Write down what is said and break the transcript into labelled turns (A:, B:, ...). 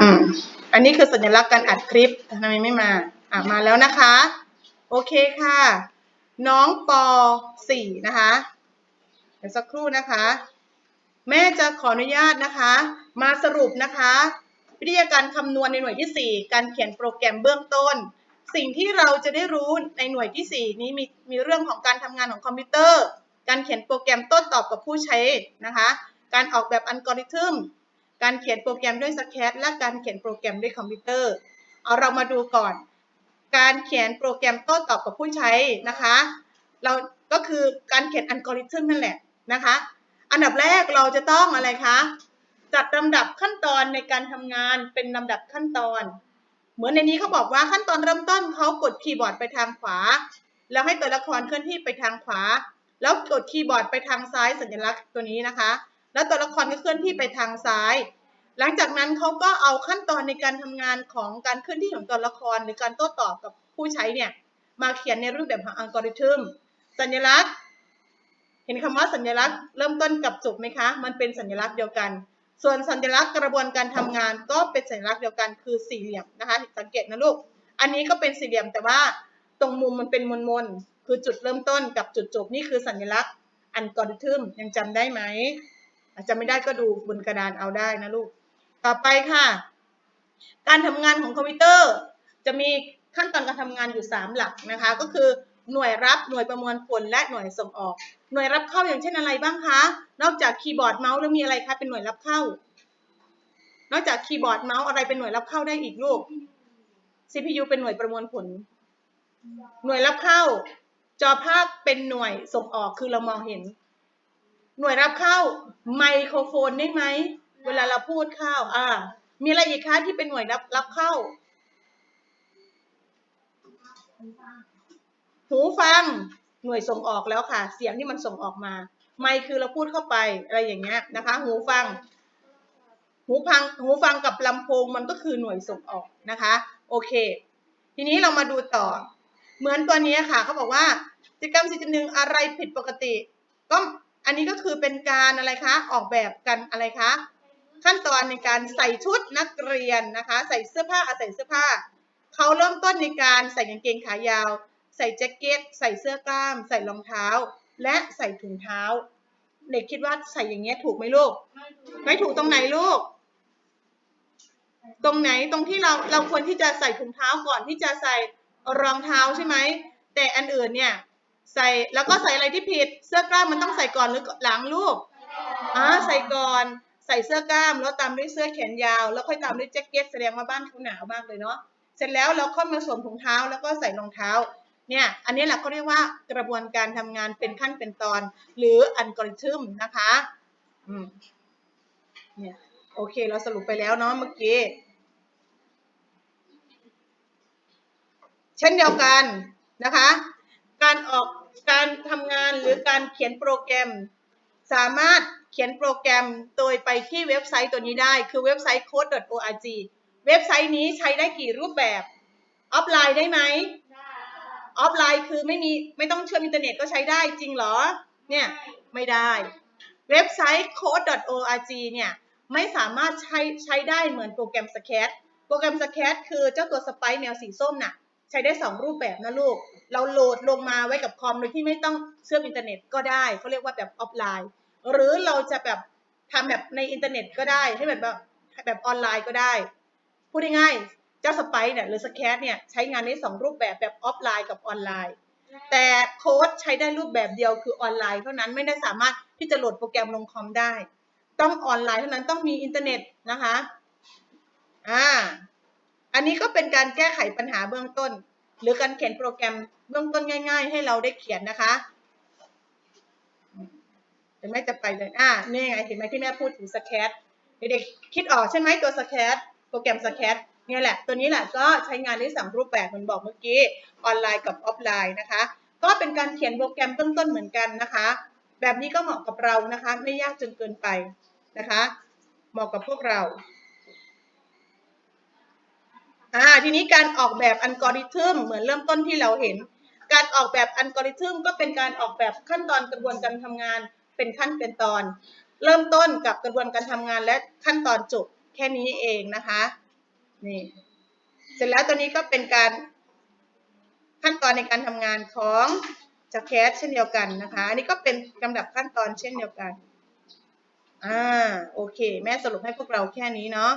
A: อืม อันนี้คือสัญลักษณ์การอัดคลิปทำไมไม่มา อะมาแล้วนะคะ โอเคค่ะ น้องป .4 นะคะเดี๋ยวสักครู่นะคะ แม่จะขออนุญาตนะคะ มาสรุปนะคะ วิธีการคำนวณในหน่วยที่ 4 การเขียนโปรแกรมเบื้องต้น สิ่งที่เราจะได้รู้ในหน่วยที่ 4 นี้มีมีเรื่องของการทำงานของคอมพิวเตอร์ การเขียนโปรแกรมโต้ตอบกับผู้ใช้นะคะ การออกแบบอัลกอริทึม การเขียนโปรแกรมด้วยสแคตและการเขียนโปรแกรมด้วยคอมพิวเตอร์ เอาเรามาดูก่อน การเขียนโปรแกรมโต้ตอบกับผู้ใช้นะคะ เราก็คือการเขียนอัลกอริทึมนั่นแหละนะคะ อันดับแรกเราจะต้องอะไรคะ จัดลำดับขั้นตอนในการทำงานเป็นลำดับขั้นตอน เหมือนในนี้เขาบอกว่าขั้นตอนเริ่มต้นเขากดคีย์บอร์ดไปทางขวา แล้วให้ตัวละครเคลื่อนที่ไปทางขวา แล้วกดคีย์บอร์ดไปทางซ้ายสัญลักษณ์ตัวนี้นะคะ แล้วตัวละครก็เคลื่อนที่ไปทางซ้าย หลังจากนั้นเขาก็เอาขั้นตอนในการทำงานของการเคลื่อนที่ของตัวละคร หรือการโต้ตอบกับผู้ใช้เนี่ยมาเขียนในรูปแบบของอัลกอริทึมสัญลักษณ์ เห็นคำว่าสัญลักษณ์เริ่มต้นกับจบไหมคะ มันเป็นสัญลักษณ์เดียวกัน ส่วนสัญลักษณ์กระบวนการทำงานก็เป็นสัญลักษณ์เดียวกันคือสี่เหลี่ยมนะคะ สังเกตนะลูก อันนี้ก็เป็นสี่เหลี่ยมแต่ว่าตรงมุมมันเป็นมนมนๆคือจุดเริ่มต้นกับจุดจบนี่คือสัญลักษณ์อัลกอริทึมยังจำได้ไหม อาจจะไม่ได้ก็ดูบนกระดานเอาได้นะลูก ต่อไปค่ะ การทำงานของคอมพิวเตอร์ จะมีขั้นตอนการทำงานอยู่ 3 หลักนะคะ ก็คือหน่วยรับหน่วยประมวลผลและหน่วยส่งออก หน่วยรับเข้าอย่างเช่นอะไรบ้างคะ นอกจากคีย์บอร์ดเมาส์แล้วมีอะไรคะเป็นหน่วยรับเข้า นอกจากคีย์บอร์ดเมาส์อะไรเป็นหน่วยรับเข้าได้อีกลูก CPU เป็นหน่วยประมวลผล หน่วยรับเข้า จอภาพเป็นหน่วยส่งออกคือเรามองเห็น หน่วยรับเข้าไมโครโฟนได้ไหม เวลาเราพูดเข้า อ่า มีอะไรอีกคะที่เป็นหน่วยรับรับเข้า หูฟัง หน่วยส่งออกแล้วค่ะ เสียงที่มันส่งออกมา ไมค์คือเราพูดเข้าไปอะไรอย่างเงี้ยนะคะ หูฟัง หูฟัง หูฟังกับลำโพงมันก็คือหน่วยส่งออกนะคะ โอเค ทีนี้เรามาดูต่อ เหมือนตัวนี้ค่ะเขาบอกว่ากิจกรรมสี่จุดหนึ่งอะไรผิดปกติ ก็ อันนี้ก็คือเป็นการอะไรคะออกแบบกันอะไรคะขั้นตอนในการใส่ชุดนักเรียนนะคะ ใส่เสื้อผ้าอาใส่เสื้อผ้าเขาเริ่มต้นในการใส่กางเกงขายาว ใส่แจ็คเก็ต ใส่เสื้อกล้าม ใส่รองเท้า และใส่ถุงเท้า เด็กคิดว่าใส่อย่างเงี้ยถูกไหมลูก ไม่ถูกตรงไหนลูก ตรงไหนตรงที่เราเราควรที่จะใส่ถุงเท้าก่อนที่จะใส่รองเท้าใช่ไหมแต่อันอื่นเนี่ย ใส่แล้วก็ใส่อะไรที่ผิด เสื้อกล้ามมันต้องใส่ก่อนหรือหลังลูกอ่าใส่ก่อนใส่เสื้อกล้ามแล้วตามด้วยเสื้อแขนยาว แล้วค่อยตามด้วยแจ็คเก็ตแสดงว่าบ้านเขาหนาวมากเลยเนาะเสร็จแล้วเราค่อยมาสวมถุงเท้าแล้วก็ใส่รองเท้าเนี่ยอันนี้แหละเขาเรียกว่ากระบวนการทำงานเป็นขั้นเป็นตอน หรืออัลกอริทึมนะคะอืมเนี่ยโอเคเราสรุปไปแล้วเนาะเมื่อกี้เช่นเดียวกันนะคะ การออกการทำงานหรือการเขียนโปรแกรม สามารถเขียนโปรแกรมโดยไปที่เว็บไซต์ตัวนี้ได้ คือเว็บไซต์ code.org เว็บไซต์นี้ใช้ได้กี่รูปแบบ ออฟไลน์ได้ไหมออฟไลน์คือไม่มีไม่ต้องเชื่อมอินเทอร์เน็ตก็ใช้ได้จริงเหรอ เนี่ย ไม่ได้ เว็บไซต์ code.org เนี่ย ไม่สามารถใช้ใช้ได้เหมือนโปรแกรม Scratch โปรแกรม Scratch คือเจ้าตัวสไปร์แนวสีส้มน่ะ ใช้ได้ 2 รูปแบบนะลูก เราโหลดลงมาไว้กับคอมโดยที่ไม่ต้องเชื่อมอินเทอร์เน็ตก็ได้เขาเรียกว่าแบบออฟไลน์ หรือเราจะแบบทำแบบในอินเทอร์เน็ตก็ได้ให้แบบแบบแบบออนไลน์ก็ได้ พูดง่ายๆเจ้าสไปร์เนี่ยหรือสแคทเนี่ยใช้งานได้สองรูปแบบแบบออฟไลน์กับออนไลน์ แต่โค้ดใช้ได้รูปแบบเดียวคือออนไลน์เท่านั้นไม่ได้สามารถที่จะโหลดโปรแกรมลงคอมได้ ต้องออนไลน์เท่านั้นต้องมีอินเทอร์เน็ตนะคะอ่า อันนี้ก็เป็นการแก้ไขปัญหาเบื้องต้น หรือการเขียนโปรแกรมเบื้องต้นง่าย ๆ ให้เราได้เขียนนะคะเดี๋ยวแม่จะไปเลยอ่านี่ไงเห็นไหมที่แม่พูดถึงสแคทเด็กๆคิดออกใช่ไหมตัวสแคทโปรแกรมสแคทเนี่ยแหละ ตัวนี้แหละก็ใช้งานได้สองรูปแบบเหมือนบอกเมื่อกี้ออนไลน์กับออฟไลน์นะคะ ก็เป็นการเขียนโปรแกรมเบื้องต้นเหมือนกันนะคะ แบบนี้ก็เหมาะกับเรานะคะ ไม่ยากจนเกินไปนะคะ เหมาะกับพวกเรา อ่าทีนี้การออกแบบอัลกอริทึมเหมือนเริ่มต้นที่เราเห็น การออกแบบอัลกอริทึมก็เป็นการออกแบบขั้นตอนกระบวนการทำงานเป็นขั้นเป็นตอน เริ่มต้นกับกระบวนการทำงานและขั้นตอนจบแค่นี้เองนะคะนี่เสร็จแล้วตอนนี้ก็เป็นการขั้นตอนในการทำงานของจักแคสเช่นเดียวกันนะคะอันนี้ก็เป็นลาดับขั้นตอนเช่นเดียวกันอ่าโอเค แม่สรุปให้พวกเราแค่นี้เนาะ